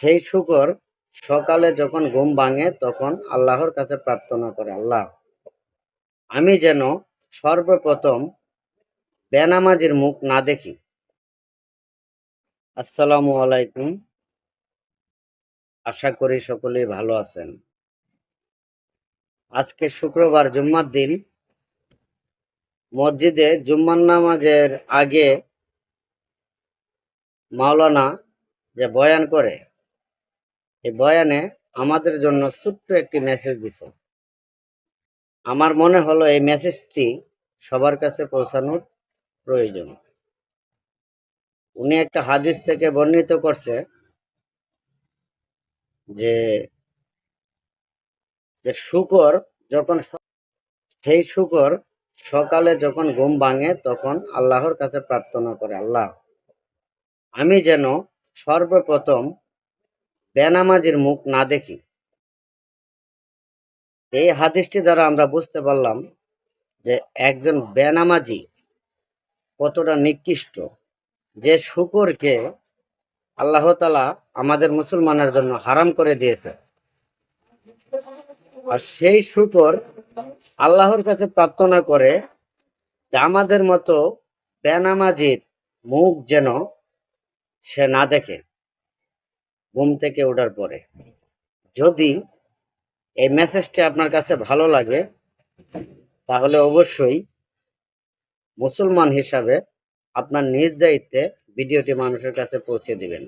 সেই শুকর, সকালে যখন ঘুম ভাঙে তখন আল্লাহর কাছে প্রার্থনা করে, আল্লাহ, আমি যেন সর্বপ্রথম বেনামাজির মুখ না দেখি। আসসালামু আলাইকুম। আশা করি সকলেই ভালো আছেন। আজকে শুক্রবার, জুম্মার দিন। মসজিদে জুম্মার নামাজের আগে মাওলানা যে বয়ান করে এই বয়ানে আমাদের জন্য ছোট্ট একটি মেসেজ দিছে। আমার মনে হলো এই মেসেজটি সবার কাছে পৌঁছানোর প্রয়োজন। উনি একটা হাদিস থেকে বর্ণিত করছে যে শুকর যখন সেই শুকর সকালে যখন ঘুম ভাঙে তখন আল্লাহর কাছে প্রার্থনা করে, আল্লাহ, আমি যেন সর্বপ্রথম বেনামাজির মুখ না দেখি। এই হাদিসটি দ্বারা আমরা বুঝতে পারলাম যে একজন বেনামাজি কতটা নিকৃষ্ট, যে শুকরকে আল্লাহ তালা আমাদের মুসলমানের জন্য হারাম করে দিয়েছে। আর সেই শুকর আল্লাহর কাছে প্রার্থনা করে যে আমাদের মতো বেনামাজির মুখ যেন সে না দেখে। ঘুম থেকে ওঠার পরে। যদি এই মেসেজটি আপনার কাছে ভালো লাগে, তাহলে অবশ্যই মুসলমান হিসাবে আপনার নিজ দায়িত্বে ভিডিওটি মানুষের কাছে পৌঁছে দিবেন।